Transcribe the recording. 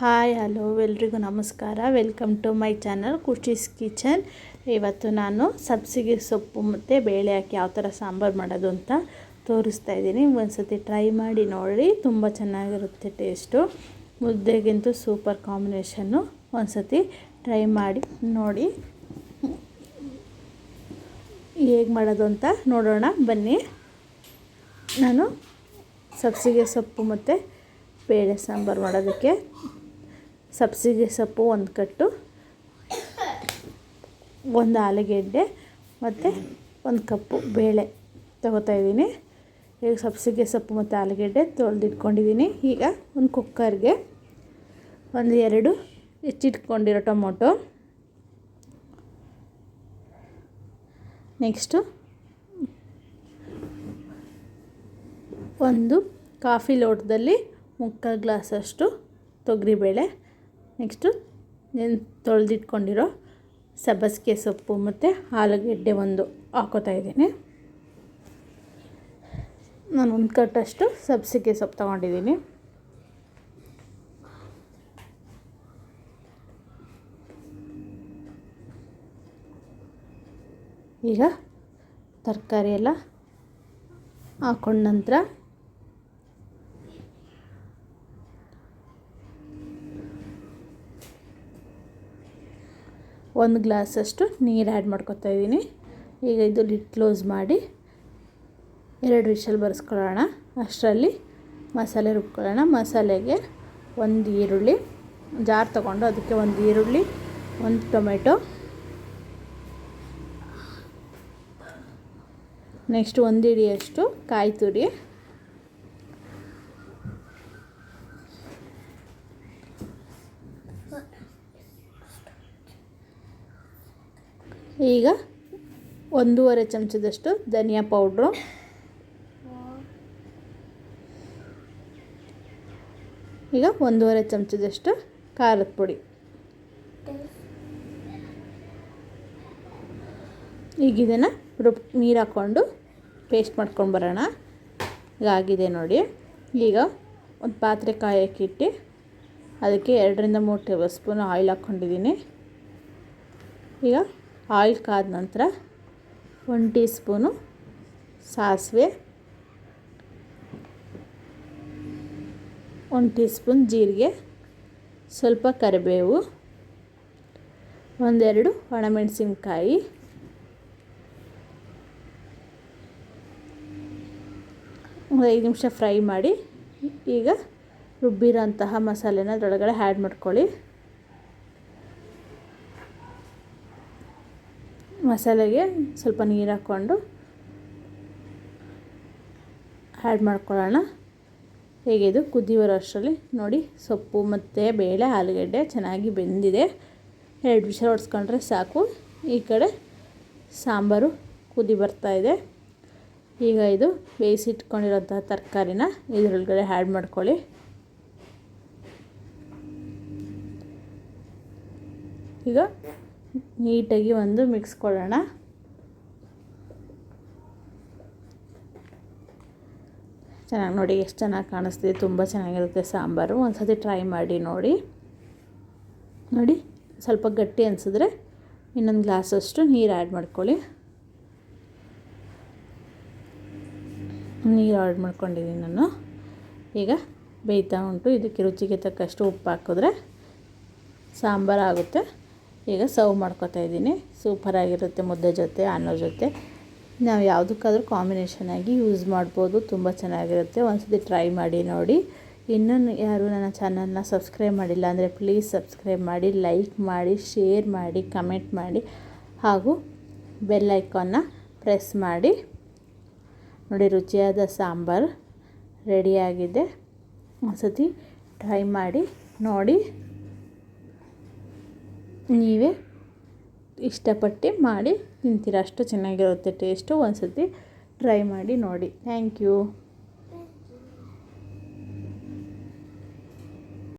Hi, hello, ಎಲ್ರಿಗೂ ನಮಸ್ಕಾರ. Welcome to my channel Khushi's kitchen. ಇವತ್ತು ನಾನು ಸಬ್ಸಿಗೆ ಸೊಪ್ಪು ಮತ್ತು ಬೇಳೆ ಹಾಕಿ ಯಾವ ಥರ ಸಾಂಬಾರು ಮಾಡೋದು ಅಂತ ತೋರಿಸ್ತಾ ಇದ್ದೀನಿ. ಒಂದು ಸತಿ ಟ್ರೈ ಮಾಡಿ ನೋಡಿ, ತುಂಬ ಚೆನ್ನಾಗಿರುತ್ತೆ ಟೇಸ್ಟು. ಮುದ್ದೆಗಿಂತೂ ಸೂಪರ್ ಕಾಂಬಿನೇಷನ್ನು ಒಂದು ಸತಿ ಟ್ರೈ ಮಾಡಿ ನೋಡಿ. ಹೇಗೆ ಮಾಡೋದು ಅಂತ ನೋಡೋಣ. ಬನ್ನಿ. ನಾನು ಸಬ್ಸಿಗೆ ಸೊಪ್ಪು ಮತ್ತು ಬೇಳೆ ಸಾಂಬಾರು ಮಾಡೋದಕ್ಕೆ ಸಬ್ಸಿಗೆ ಸೊಪ್ಪು ಒಂದು ಕಟ್ಟು, ಒಂದು ಆಲೂಗೆಡ್ಡೆ ಮತ್ತು ಒಂದು ಕಪ್ಪು ಬೇಳೆ ತೊಗೋತಾಯಿದ್ದೀನಿ ಈಗ ಸಬ್ಸಿಗೆ ಸೊಪ್ಪು ಮತ್ತು ಆಲೂಗೆಡ್ಡೆ ತೊಳೆದಿಟ್ಕೊಂಡಿದ್ದೀನಿ. ಈಗ ಒಂದು ಕುಕ್ಕರ್ಗೆ ಒಂದು ಎರಡು ಹೆಚ್ಚಿಟ್ಕೊಂಡಿರೋ ಟೊಮೊಟೊ. ನೆಕ್ಸ್ಟು ಒಂದು ಕಾಫಿ ಲೋಟದಲ್ಲಿ ಮುಕ್ಕಾಲು ಗ್ಲಾಸಷ್ಟು ತೊಗರಿಬೇಳೆ. ನೆಕ್ಸ್ಟು ತೊಳೆದಿಟ್ಕೊಂಡಿರೋ ಸಬ್ಬಸಿಗೆ ಸೊಪ್ಪು ಮತ್ತು ಆಲೂಗೆಡ್ಡೆ ಒಂದು ಹಾಕೋತಾ ಇದ್ದೀನಿ. ನಾನು ಒಂದು ಕಟ್ಟಷ್ಟು ಸಬ್ಸಿಗೆ ಸೊಪ್ಪು ತೊಗೊಂಡಿದ್ದೀನಿ. ಈಗ ತರಕಾರಿ ಎಲ್ಲ ಹಾಕೊಂಡ ನಂತರ ಒಂದು ಗ್ಲಾಸಷ್ಟು ನೀರು ಆ್ಯಡ್ ಮಾಡ್ಕೊತಾ ಇದ್ದೀನಿ. ಈಗ ಇದು ಲಿಟ್ ಕ್ಲೋಸ್ ಮಾಡಿ ಎರಡು ವಿಷಲ್ ಬರೆಸ್ಕೊಳ್ಳೋಣ. ಅಷ್ಟರಲ್ಲಿ ಮಸಾಲೆ ರುಬ್ಕೊಳ್ಳೋಣ. ಮಸಾಲೆಗೆ ಒಂದು ಈರುಳ್ಳಿ, ಜಾರ್ ತೊಗೊಂಡು ಅದಕ್ಕೆ ಒಂದು ಈರುಳ್ಳಿ, ಒಂದು ಟೊಮೆಟೊ. ನೆಕ್ಸ್ಟ್ ಒಂದು ಹಿಡಿಯಷ್ಟು ಕಾಯಿ ತುರಿ. ಈಗ ಒಂದೂವರೆ ಚಮಚದಷ್ಟು ಧನಿಯಾ ಪೌಡ್ರು. ಈಗ ಒಂದೂವರೆ ಚಮಚದಷ್ಟು ಖಾರದ ಪುಡಿ. ಈಗ ಇದನ್ನು ರುಬ್ ನೀರು ಹಾಕ್ಕೊಂಡು ಪೇಸ್ಟ್ ಮಾಡ್ಕೊಂಡು ಬರೋಣ. ಆಗಿದೆ ನೋಡಿ. ಈಗ ಒಂದು ಪಾತ್ರೆ ಕಾಯಕ್ಕಿಟ್ಟು ಅದಕ್ಕೆ ಎರಡರಿಂದ ಮೂರು ಟೇಬಲ್ ಸ್ಪೂನ್ ಆಯಿಲ್ ಹಾಕ್ಕೊಂಡಿದ್ದೀನಿ ಈಗ ಆಯಿಲ್ ಕಾದ ನಂತರ ಒಂದು ಟೀ ಸ್ಪೂನು ಸಾಸಿವೆ, ಒಂದು ಟೀ ಸ್ಪೂನ್ ಜೀರಿಗೆ, ಸ್ವಲ್ಪ ಕರಿಬೇವು, ಒಂದೆರಡು ಒಣಮೆಣಸಿನ್ಕಾಯಿ, ಒಂದು ಐದು ನಿಮಿಷ ಫ್ರೈ ಮಾಡಿ ಈಗ ರುಬ್ಬಿರೋಂತಹ ಮಸಾಲೆನ ಅದರೊಳಗಡೆ ಆ್ಯಡ್ ಮಾಡ್ಕೊಳ್ಳಿ. ಮಸಾಲೆಗೆ ಸ್ವಲ್ಪ ನೀರು ಹಾಕ್ಕೊಂಡು ಆ್ಯಡ್ ಮಾಡ್ಕೊಳ್ಳೋಣ. ಹೇಗೆ ಇದು? ಬರೋ ಅಷ್ಟರಲ್ಲಿ. ನೋಡಿ, ಸೊಪ್ಪು ಮತ್ತು ಬೇಳೆ, ಆಲೂಗಡ್ಡೆ ಚೆನ್ನಾಗಿ ಬೆಂದಿದೆ. ಎರಡು ವಿಷಯ ಹೊಡ್ಸ್ಕೊಂಡ್ರೆ ಸಾಕು. ಈ ಕಡೆ ಸಾಂಬಾರು ಕುದಿ ಬರ್ತಾಯಿದೆ ಈಗ ಇದು ಬೇಯಿಸಿಟ್ಕೊಂಡಿರೋಂತಹ ತರಕಾರಿನ ಇದರೊಳಗಡೆ ಆ್ಯಡ್ ಮಾಡ್ಕೊಳ್ಳಿ. ಈಗ ನೀಟಾಗಿ ಒಂದು ಮಿಕ್ಸ್ ಕೊಡೋಣ. ಚೆನ್ನಾಗಿ ನೋಡಿ ಎಷ್ಟು ಚೆನ್ನಾಗಿ ಕಾಣಿಸ್ತಿದೆ. ತುಂಬ ಚೆನ್ನಾಗಿರುತ್ತೆ ಸಾಂಬಾರು. ಒಂದು ಸತಿ ಟ್ರೈ ಮಾಡಿ ನೋಡಿ. ನೋಡಿ, ಸ್ವಲ್ಪ ಗಟ್ಟಿ ಅನಿಸಿದ್ರೆ ಇನ್ನೊಂದು ಗ್ಲಾಸಷ್ಟು ನೀರು ಆ್ಯಡ್ ಮಾಡ್ಕೊಳ್ಳಿ. ನೀರು ಆ್ಯಡ್ ಮಾಡ್ಕೊಂಡಿದ್ದೀನಿ ನಾನು. ಈಗ ಬೇಯ್ತಾ ಉಂಟು. ಇದಕ್ಕೆ ರುಚಿಗೆ ತಕ್ಕಷ್ಟು ಉಪ್ಪು ಹಾಕಿದ್ರೆ ಸಾಂಬಾರು ಆಗುತ್ತೆ. ಈಗ ಸರ್ವ್ ಮಾಡ್ಕೊತಾ ಇದ್ದೀನಿ. ಸೂಪರಾಗಿರುತ್ತೆ ಮುದ್ದೆ ಜೊತೆ ಅನ್ನೋ ಜೊತೆ. ನಾವು ಯಾವುದಕ್ಕಾದ್ರೂ ಕಾಂಬಿನೇಷನಾಗಿ ಯೂಸ್ ಮಾಡ್ಬೋದು. ತುಂಬ ಚೆನ್ನಾಗಿರುತ್ತೆ. ಒಂದ್ಸತಿ ಟ್ರೈ ಮಾಡಿ ನೋಡಿ. ಇನ್ನೂ ಯಾರು ನನ್ನ ಚಾನಲ್ನ ಸಬ್ಸ್ಕ್ರೈಬ್ ಮಾಡಿಲ್ಲ ಅಂದರೆ ಪ್ಲೀಸ್ ಸಬ್ಸ್ಕ್ರೈಬ್ ಮಾಡಿ ಲೈಕ್ ಮಾಡಿ ಶೇರ್ ಮಾಡಿ ಕಮೆಂಟ್ ಮಾಡಿ. ಹಾಗೂ ಬೆಲ್ ಐಕಾನ್ನ ಪ್ರೆಸ್ ಮಾಡಿ. ನೋಡಿ, ರುಚಿಯಾದ ಸಾಂಬಾರು ರೆಡಿಯಾಗಿದೆ ಒಂದ್ಸತಿ ಟ್ರೈ ಮಾಡಿ ನೋಡಿ. ನೀವೇ ಇಷ್ಟಪಟ್ಟು ಮಾಡಿ ತಿಂತೀರ. ಅಷ್ಟು ಚೆನ್ನಾಗಿರುತ್ತೆ ಟೇಸ್ಟು ಒಂದು ಸರ್ತಿ ಟ್ರೈ ಮಾಡಿ ನೋಡಿ. Thank you